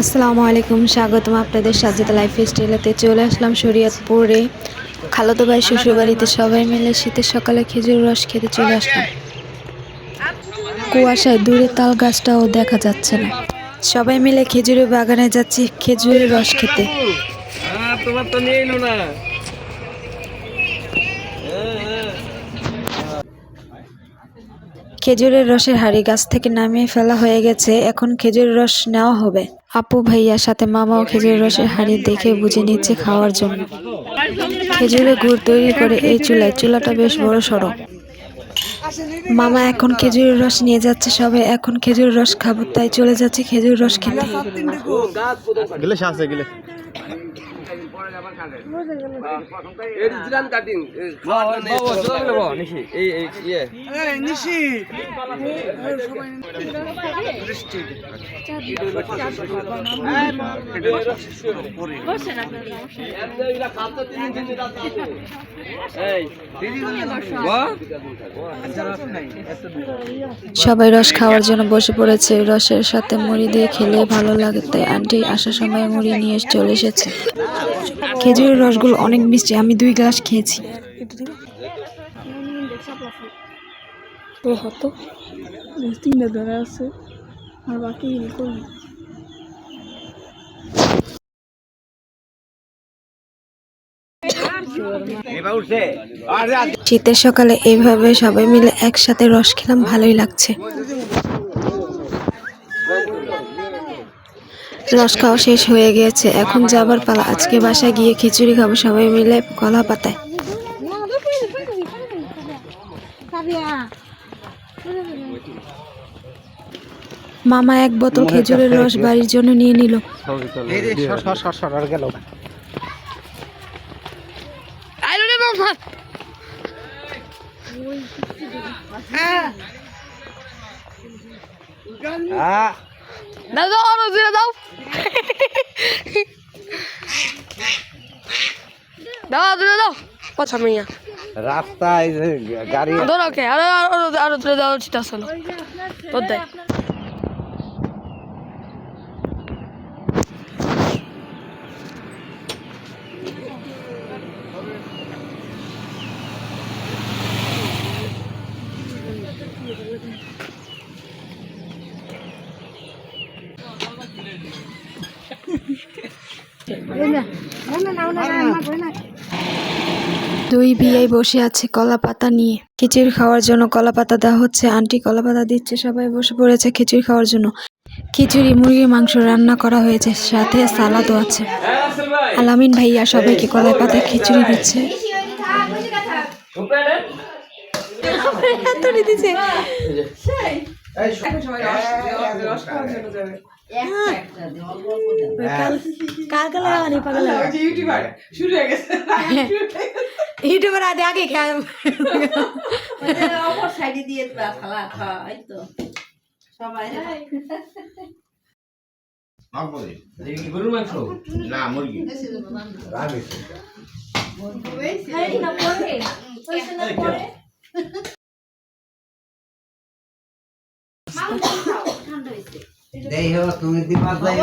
আসসালামু আলাইকুম, স্বাগতম আপনাদের সাজিত লাইফ স্টাইলতে। চলে আসলাম শরীয়তপুরে। খালাতো ভাই শ্বশুর বাড়িতে সবাই মিলে শীতের সকালে খেজুর রস খেতে চলে আসলাম। কুয়াশায় দূরে তাল গাছটাও দেখা যাচ্ছে না। সবাই মিলে খেজুরের বাগানে যাচ্ছি খেজুরের রস খেতে। তোমার তো নিয়ে না খেজুরের রসের হাড়ি গাছ থেকে নামিয়ে ফেলা হয়ে গেছে, এখন খেজুর রস নেওয়া হবে। আপু ভাইয়ার সাথে মামাও খেজুরের রসের হাড়ি দেখে বুঝে নিচ্ছে খাওয়ার জন্য। খেজুরের গুড় তৈরি করে এই চুলায়, চুলাটা বেশ বড় সড়ো। মামা এখন খেজুরের রস নিয়ে যাচ্ছে সবাই এখন খেজুর রস খাব, তাই চলে যাচ্ছে খেজুর রস খেতে। সবাই রস খাওয়ার জন্য বসে পড়েছে। রসের সাথে মুড়ি দিয়ে খেলে ভালো লাগে। তাই আন্টি আসার সময় মুড়ি নিয়ে চলে এসেছে। খেজুরের রসগুলো অনেক মিষ্টি আমি দুই গ্লাস খেয়েছি। হতো তিনটা ধরে আছে। আর বাকি করবি শীতের সকালে এইভাবে সবাই মিলে একসাথে রস খেলাম ভালোই লাগছে। রস খাওয়া শেষ হয়ে গিয়েছে। এখন যাবার পালা। আজকে বাসায় গিয়ে খিচুড়ি খাব সবাই মিলে কলা পাতায়। মামা এক বোতল খেজুরের রস বাড়ির জন্য নিয়ে নিল। সর হ্যাঁ দাও দাও আরও দিয়ে দাও দাও দিয়ে দাও পছা মিয়া রাস্তায় গাড়ি ধরো ওকে আরও আরও আরও তুলে দাও চিটা চলো তোর দুই বিয়াই বসে আছে কলা পাতা নিয়ে। খিচুড়ি খাওয়ার জন্য কলা পাতা দেওয়া হচ্ছে। আন্টি কলা পাতা দিচ্ছে, সবাই বসে পড়েছে খিচুড়ি খাওয়ার জন্য। খিচুড়ি, মুরগির মাংস রান্না করা হয়েছে, সাথে সালাদও আছে। আলামিন ভাইয়া সবাইকে কলা পাতা খিচুড়ি দিচ্ছে। ইউটিউবের আগে আগে খেয়ে সাইডে দিয়ে খালা খাওয়া তো সবাই গরুর মাংস না মুরগি দেই হোক তুমি দিবা যাই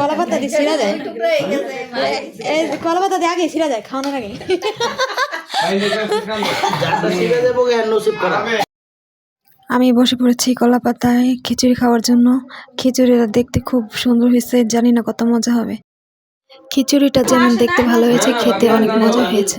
কলা পাতা দিয়ে ছিঁড়া যায়। কলা পাতা দিয়ে আগে ছিঁড়া যায় খাওয়ানোর আগে। আমি বসে পড়েছি কলা পাতায় খিচুড়ি খাওয়ার জন্য। খিচুড়িটা দেখতে খুব সুন্দর হয়েছে জানি না কত মজা হবে। খিচুড়িটা যেমন দেখতে ভালো হয়েছে খেতে অনেক মজা হয়েছে।